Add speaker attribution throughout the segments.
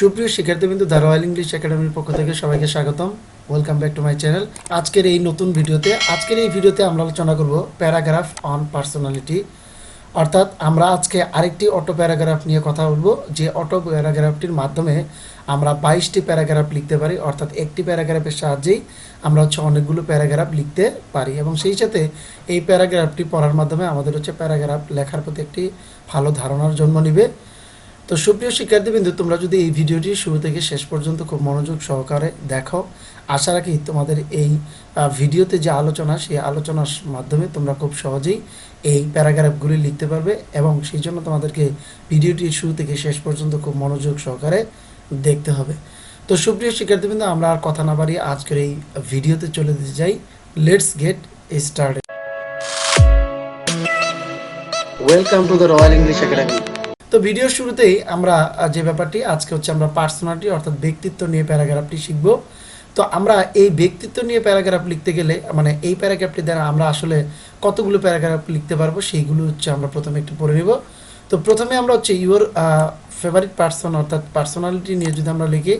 Speaker 1: সুপ্রিয় শিক্ষার্থীবৃন্দ, the royal English একাডেমির পক্ষ থেকে সবাইকে স্বাগতম। Welcome back to my channel আজকের এই নতুন ভিডিওতে, আজকের এই ভিডিওতে আমরা আলোচনা করব প্যারাগ্রাফ অন পার্সোনালিটি। অর্থাৎ আমরা আজকে আরেকটি অটো প্যারাগ্রাফ নিয়ে কথা বলব, যে অটো প্যারাগ্রাফটির মাধ্যমে আমরা বাইশটি প্যারাগ্রাফ লিখতে পারি। অর্থাৎ একটি প্যারাগ্রাফের সাহায্যেই আমরা হচ্ছে অনেকগুলো প্যারাগ্রাফ লিখতে পারি এবং সেই সাথে এই প্যারাগ্রাফটি পড়ার মাধ্যমে আমাদের হচ্ছে প্যারাগ্রাফ লেখার প্রতি একটি ভালো ধারণার জন্ম নিবে। তো সুপ্রিয় শিক্ষার্থীবৃন্দু, তোমরা যদি এই ভিডিওটি শুরু থেকে শেষ পর্যন্ত খুব মনোযোগ সহকারে দেখো, আশা রাখি তোমাদের এই ভিডিওতে যে আলোচনা, সেই আলোচনার মাধ্যমে তোমরা খুব সহজেই এই প্যারাগ্রাফগুলি লিখতে পারবে এবং সেই জন্য তোমাদেরকে ভিডিওটি শুরু থেকে শেষ পর্যন্ত খুব মনোযোগ সহকারে দেখতে হবে। তো সুপ্রিয় শিক্ষার্থীবৃন্দ, আমরা আর কথা না বাড়িয়ে আজকের এই ভিডিওতে চলে যেতে চাই। Let's get started welcome to the Royal English Academy তো ভিডিওর শুরুতেই আমরা যে ব্যাপারটি, আজকে হচ্ছে আমরা পার্সোনালিটি অর্থাৎ ব্যক্তিত্ব নিয়ে প্যারাগ্রাফটি শিখব। তো আমরা এই ব্যক্তিত্ব নিয়ে প্যারাগ্রাফ লিখতে গেলে মানে এই প্যারাগ্রাফটি দ্বারা আমরা আসলে কতগুলো প্যারাগ্রাফ লিখতে পারব, সেইগুলো হচ্ছে আমরা প্রথমে একটু পড়ে নেব। তো প্রথমে আমরা হচ্ছে ইউর ফেভারিট পার্সন অর্থাৎ পার্সোনালিটি নিয়ে যদি আমরা লিখি,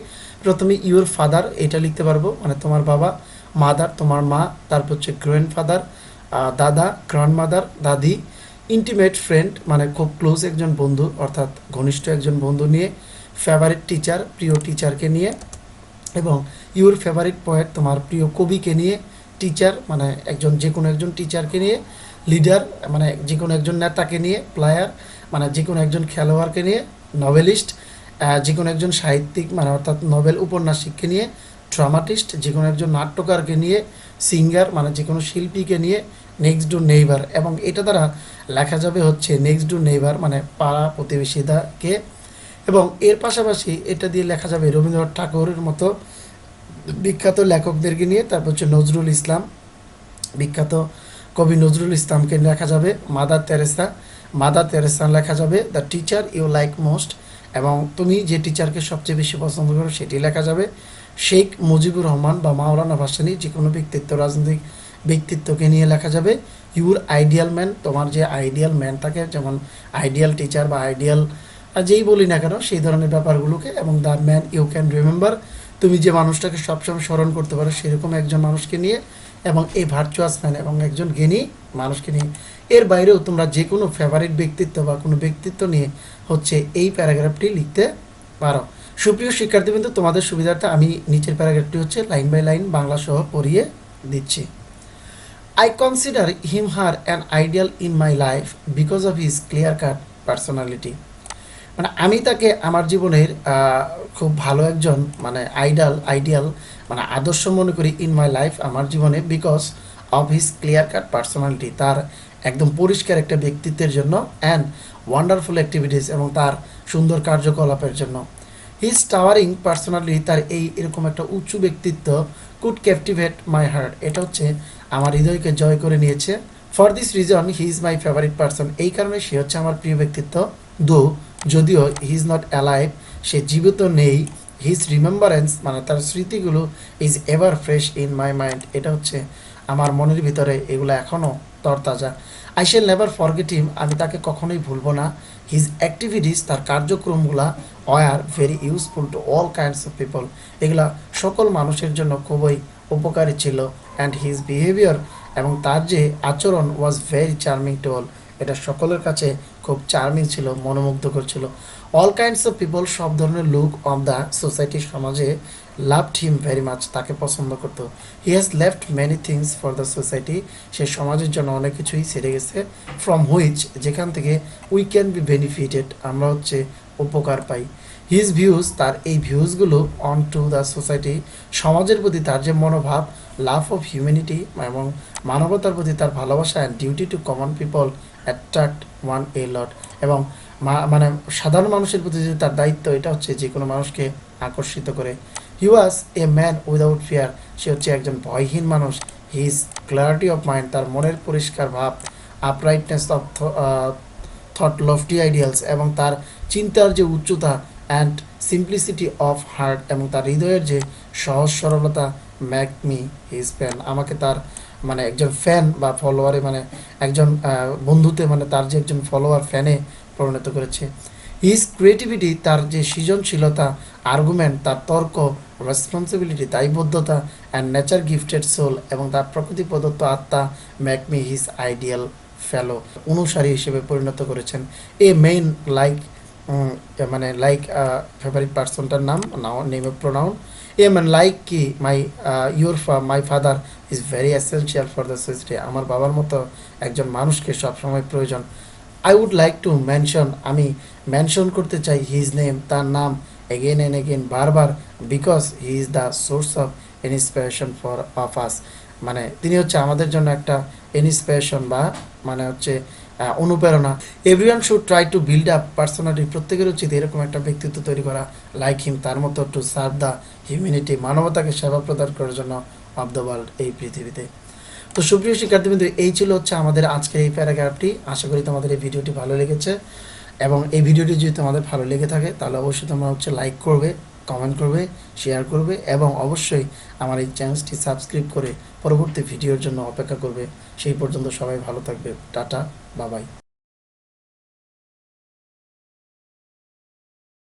Speaker 1: প্রথমে ইউর ফাদার এটা লিখতে পারব মানে তোমার বাবা মাদার তোমার মা, তারপর হচ্ছে গ্র্যান্ড ফাদার দাদা গ্র্যান্ড মাদার দাদি ইন্টিমেট ফ্রেন্ড মানে খুব ক্লোজ একজন বন্ধু, অর্থাৎ ঘনিষ্ঠ একজন বন্ধু নিয়ে ফেভারিট টিচার প্রিয় টিচারকে নিয়ে, এবং ইউর ফেভারিট পোয়েট তোমার প্রিয় কবিকে নিয়ে টিচার মানে একজন যে কোনো একজন টিচারকে নিয়ে লিডার মানে যে কোনো একজন নেতাকে নিয়ে প্লেয়ার মানে যে কোনো একজন খেলোয়াড়কে নিয়ে নভেলিস্ট যে কোনো একজন সাহিত্যিক মানে অর্থাৎ নোবেল উপন্যাসিককে নিয়ে ড্রামাটিস্ট যে কোনো একজন নাট্যকারকে নিয়ে সিঙ্গার মানে যে কোনো শিল্পীকে নিয়ে নেক্সট ডু নেইবার এবং এটা দ্বারা লেখা যাবে হচ্ছে নেক্সট ডু নেইবার মানে পাড়া প্রতিবেশীদাকে। এবং এর পাশাপাশি এটা দিয়ে লেখা যাবে রবীন্দ্রনাথ ঠাকুরের মতো বিখ্যাত লেখকদেরকে নিয়ে। তারপর হচ্ছে নজরুল ইসলাম, বিখ্যাত কবি নজরুল ইসলামকে লেখা যাবে। মাদার তেরেসা মাদার তেরেসা লেখা যাবে। The teacher you like most এবং তুমি যে টিচারকে সবচেয়ে বেশি পছন্দ করো সেটি লেখা যাবে। শেখ মুজিবুর রহমান বা মাওলানা ভাসানী যে কোনো ব্যক্তিত্ব, রাজনৈতিক ব্যক্তিত্বকে নিয়ে লেখা যাবে। ইউর আইডিয়াল ম্যান তোমার যে আইডিয়াল ম্যান থাকে, যেমন আইডিয়াল টিচার বা আইডিয়াল যেই বলি না কেন, সেই ধরনের ব্যাপারগুলোকে এবং the man you can remember তুমি যে মানুষটাকে সবসময় স্মরণ করতে পারো, সেরকম একজন মানুষকে নিয়ে এবং এই ভার্চুয়াস ম্যান এবং একজন জ্ঞানী মানুষকে নিয়ে। এর বাইরেও তোমরা যে কোনো ফেভারিট ব্যক্তিত্ব বা কোনো ব্যক্তিত্ব নিয়ে হচ্ছে এই প্যারাগ্রাফটি লিখতে পারো। সুপ্রিয় শিক্ষার্থীবৃন্দ, তোমাদের সুবিধার্থে আমি নিচের প্যারাগ্রাফটি হচ্ছে লাইন বাই লাইন বাংলা সহ পড়িয়ে দিচ্ছি। I consider him her an ideal in my life because of his clear cut personality. মানে আমি তাকে আমার জীবনের খুব ভালো একজন মানে আইডাল আইডিয়াল মানে আদর্শ মনে করি ইন মাই লাইফ আমার জীবনে because of his clear cut personality তার একদম পরিষ্কার একটা ব্যক্তিত্বের জন্য অ্যান্ড ওয়ান্ডারফুল অ্যাক্টিভিটিস এবং তার সুন্দর কার্যকলাপের জন্য হিজ টাওয়ারিং পার্সোনালিটি তার এই এরকম একটা উঁচু ব্যক্তিত্ব কুড ক্যাপটিভেট মাই হার্ট এটা হচ্ছে আমার হৃদয়কে জয় করে নিয়েছে। For this reason he is my favourite person এই কারণে সে হচ্ছে আমার প্রিয় ব্যক্তিত্ব। দু, যদিও হি ইজ নট অ্যালাইভ সে জীবিত নেই। হিজ রিমেম্বারেন্স মানে তার স্মৃতিগুলো is ever fresh in my mind এটা হচ্ছে আমার মনের ভিতরে এগুলো এখনও তরতাজা। I shall never forget him আমি তাকে কখনোই ভুলবো না। হিজ অ্যাক্টিভিটিস তার কার্যক্রমগুলা আর very useful to all kinds of people এগুলা সকল মানুষের জন্য খুবই উপকারী ছিল। অ্যান্ড হিজ বিহেভিয়ার এবং তার যে আচরণ was very charming to all এটা সকলের কাছে খুব চার্মিং ছিল, মনোমুগ্ধকর ছিল। অল কাইন্ডস অফ পিপল সব ধরনের লুক অফ দ্য সোসাইটি সমাজে লাভড হিম ভেরি মাচ তাকে পছন্দ করতো। He has left many things for the society সে সমাজের জন্য অনেক কিছুই ছেড়ে গেছে ফ্রম হুইচ যেখান থেকে উই ক্যান বি বেনিফিটেড আমরা হচ্ছে উপকার পাই। হিজ ভিউজ তার এই ভিউজগুলো অন টু দ্য সোসাইটি সমাজের প্রতি তার যে মনোভাব লাভ অফ হিউম্যানিটি এবং মানবতার প্রতি তার ভালোবাসা and duty to common people attract one a lot এবং মানে সাধারণ মানুষের প্রতি যে তার দায়িত্ব, এটা হচ্ছে যে কোনো মানুষকে আকর্ষিত করে। He was a man without fear সে হচ্ছে একজন ভয়হীন মানুষ। হিজ ক্লারিটি অফ মাইন্ড তার মনের পরিষ্কার ভাব uprightness of thought lofty ideals এবং তার চিন্তার যে উচ্চতা অ্যান্ড সিম্পলিসিটি অফ হার্ট এবং তার হৃদয়ের যে সহজ সরলতা ম্যাক মি হিজ ফ্যান আমাকে তার মানে একজন ফ্যান বা ফলোয়ারে মানে একজন বন্ধুতে মানে তার যে একজন ফলোয়ার ফ্যানে পরিণত করেছে। হিজ ক্রিয়েটিভিটি তার যে সৃজনশীলতা আর্গুমেন্ট তার তর্ক রেসপন্সিবিলিটি দায়বদ্ধতা অ্যান্ড নেচার গিফটেড সোল এবং তার প্রকৃতি প্রদত্ত আত্মা make me his ideal fellow অনুসারী হিসেবে পরিণত করেছেন। এ মেইন লাইক মানে লাইক ফেভারিট পার্সনটার নাম now name pronoun a man like কি my your my father is very essential for the society আমার বাবার মতো একজন মানুষকে সবসময় প্রয়োজন। I would like to mention আমি মেনশন করতে চাই হিজ নেম তার নাম এগেন অ্যান্ড এগেন বারবার because he is the source of inspiration for of us মানে তিনি হচ্ছে আমাদের জন্য একটা ইন্সপিরেশন বা মানে হচ্ছে অনুপ্রেরণা। Everyone should try to build up personality প্রত্যেকের উচিত এরকম একটা ব্যক্তিত্ব তৈরি করা। লাইক হিম তার মতো টু সার্ভ দ্য হিউম্যানিটি মানবতাকে সেবা প্রদান করার জন্য অফ দ্য ওয়ার্ল্ড এই পৃথিবীতে। তো সুপ্রিয় শিক্ষার্থীবৃন্দ, এই ছিল হচ্ছে আমাদের আজকের এই প্যারাগ্রাফটি। আশা করি তোমাদের এই ভিডিওটি ভালো লেগেছে। এবং এই ভিডিওটি যদি তোমাদের ভালো লেগে থাকে, তাহলে অবশ্যই তোমরা হচ্ছে লাইক করবে কমেন্ট করবে শেয়ার করবে এবং অবশ্যই আমার এই চ্যানেলটি সাবস্ক্রাইব করে পরবর্তী ভিডিওর জন্য অপেক্ষা করবে। সেই পর্যন্ত সবাই ভালো থাকবে। টাটা। Bye bye.